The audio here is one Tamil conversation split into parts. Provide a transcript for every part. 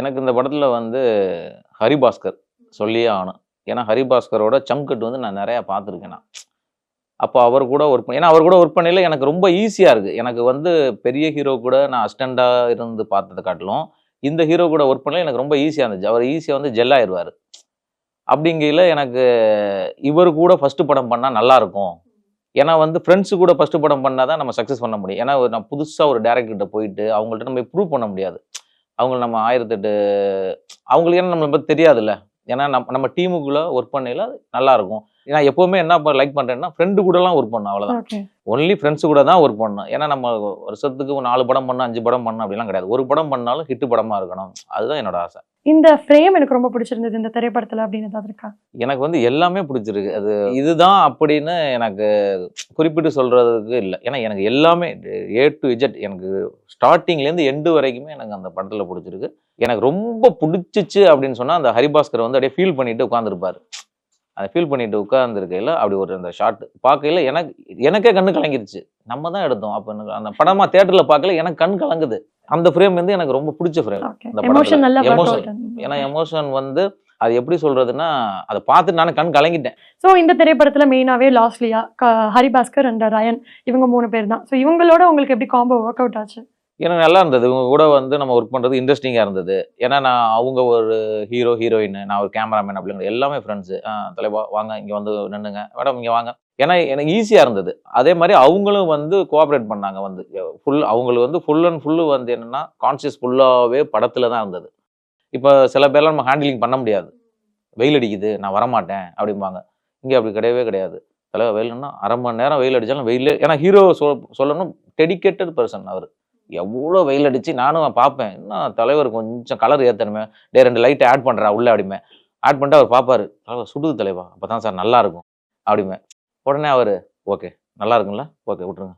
எனக்கு இந்த படத்தில் வந்து ஹரிபாஸ்கர் சொல்லியே ஆகணும். ஏன்னா ஹரிபாஸ்கரோட சம்கட் வந்து நான் நிறையா பார்த்துருக்கேன் நான். அப்போ அவர் கூட ஒர்க் பண்ணி ஏன்னா அவர் கூட ஒர்க் பண்ணையில் எனக்கு ரொம்ப ஈஸியாக இருக்குது எனக்கு வந்து பெரிய ஹீரோ கூட நான் அஸ்டண்டாக இருந்து பார்த்ததை காட்டிலும் இந்த ஹீரோ கூட ஒர்க் பண்ணல எனக்கு ரொம்ப ஈஸியாக இருந்துச்சு. அவர் ஈஸியாக வந்து ஜெல் அப்படிங்கையில் எனக்கு இவர் கூட ஃபஸ்ட்டு படம் பண்ணால் நல்லாயிருக்கும் ஏன்னா வந்து ஃப்ரெண்ட்ஸு கூட ஃபஸ்ட்டு படம் பண்ணால் தான் நம்ம சக்ஸஸ் பண்ண முடியும். ஏன்னா நான் புதுசாக ஒரு டேரக்டர்கிட்ட போயிட்டு அவங்கள்ட்ட நம்ம ப்ரூவ் பண்ண முடியாது. அவங்கள நம்ம ஆயிரத்தெட்டு அவங்களுக்கு ஏன்னா நம்மளை பற்றி தெரியாதுல்ல. ஏன்னா நம்ம நம்ம டீமுக்குள்ளே ஒர்க் பண்ணையில நல்லா இருக்கும் நான் எப்போவுமே என்ன லைக் பண்ணுறேன்னா ஃப்ரெண்டு கூடலாம் ஒர்க் பண்ணணும் அவ்வளோதான் ஒன்லி ஃப்ரெண்ட்ஸ் கூட தான் ஒர்க் பண்ணணும் ஏன்னா நம்ம வருஷத்துக்கு ஒரு நாலு படம் பண்ணணும் அஞ்சு படம் பண்ணணும் அப்படிலாம் கிடையாது. ஒரு படம் பண்ணாலும் ஹிட் படமாக இருக்கணும். அதுதான் என்னோட ஆசை. இந்த ஃப்ரேம் எனக்கு ரொம்ப பிடிச்சிருந்தது இந்த திரைப்படத்துல அப்படின்னு ஏதாவது இருக்கா? எனக்கு வந்து எல்லாமே பிடிச்சிருக்கு. அது இதுதான் அப்படின்னு எனக்கு குறிப்பிட்டு சொல்றதுக்கு இல்லை. ஏன்னா எனக்கு எல்லாமே ஏ டு இஜட் எனக்கு ஸ்டார்டிங்லேருந்து எண்டு வரைக்குமே எனக்கு அந்த படத்தில் பிடிச்சிருக்கு. எனக்கு ரொம்ப பிடிச்சிச்சு அப்படின்னு சொன்னால் அந்த ஹரிபாஸ்கர் வந்து அப்படியே ஃபீல் பண்ணிட்டு உட்காந்துருப்பாரு அதை ஃபீல் பண்ணிட்டு உட்காந்துருக்கையில் அப்படி ஒரு அந்த ஷாட் பார்க்கையில எனக்கு எனக்கே கண்ணு கலங்கிருச்சு. நம்ம தான் எடுத்தோம். அப்போ எனக்கு அந்த படமா தேட்டரில் பார்க்கல எனக்கு கண் கலங்குது. அந்த ஃப்ரேம் வந்து எனக்கு ரொம்ப பிடிச்ச ஃப்ரேம் படத்துல. எமோஷன். ஏன்னா எமோஷன் வந்து அது எப்படி சொல்றதுன்னா அதை பார்த்துட்டு நான் கண் கலங்கிட்டேன். ஸோ இந்த திரைப்படத்துல மெயினாவே லாஸ்ட்லியா ஹரிபாஸ்கர் அண்ட் ரயன் இவங்க மூணு பேர் தான் ஸோ இவங்களோட உங்களுக்கு எப்படி காம்போ ஒர்க் அவுட் ஆச்சு? எனக்கு நல்லா இருந்தது. இவங்க கூட வந்து நம்ம ஒர்க் பண்ணுறது இன்ட்ரெஸ்டிங்காக இருந்தது. ஏன்னா நான் அவங்க ஒரு ஹீரோ ஹீரோயின் நான் ஒரு கேமராமேன் அப்படிங்கிற எல்லாமே ஃப்ரெண்ட்ஸு தலைவா வாங்க இங்கே வந்து நின்னுங்க. மேடம் இங்கே வாங்க. ஏன்னா எனக்கு ஈஸியாக இருந்தது. அதே மாதிரி அவங்களும் வந்து கோஆப்ரேட் பண்ணாங்க வந்து. ஃபுல் அவங்களுக்கு வந்து ஃபுல் அண்ட் ஃபுல்லு வந்து என்னென்னா கான்சியஸ் ஃபுல்லாகவே படத்தில் தான் இருந்தது. இப்போ சில பேர்லாம் நம்ம ஹேண்டிலிங் பண்ண முடியாது. வெயில் அடிக்குது நான் வரமாட்டேன் அப்படிம்பாங்க. இங்கே அப்படி கிடையவே கிடையாது. தலைவர் வெயில்னா அரை மணி நேரம் வெயில் அடித்தாலும் வெயில் ஏன்னா ஹீரோ சொல் சொல்லணும் டெடிக்கேட்டட் பர்சன் அவர். எவ்வளோ வெயில் அடித்து நானும் பார்ப்பேன். இன்னும் தலைவர் கொஞ்சம் கலர் ஏற்றணுமே டே ரெண்டு லைட்டை ஆட் பண்ணுறா உள்ளே அப்படிமே. ஆட் பண்ணிட்டு அவர் பார்ப்பாரு. தலைவர் சுடுது தலைவா. அப்போ தான் சார் நல்லா இருக்கும். அப்படிமே. உடனே அவர் ஓகே நல்லா இருக்குங்களா ஓகே விட்ருங்க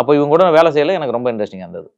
அப்போ இவங்க கூட வேலை செய்யல. எனக்கு ரொம்ப இன்ட்ரெஸ்டிங்காக இருந்தது.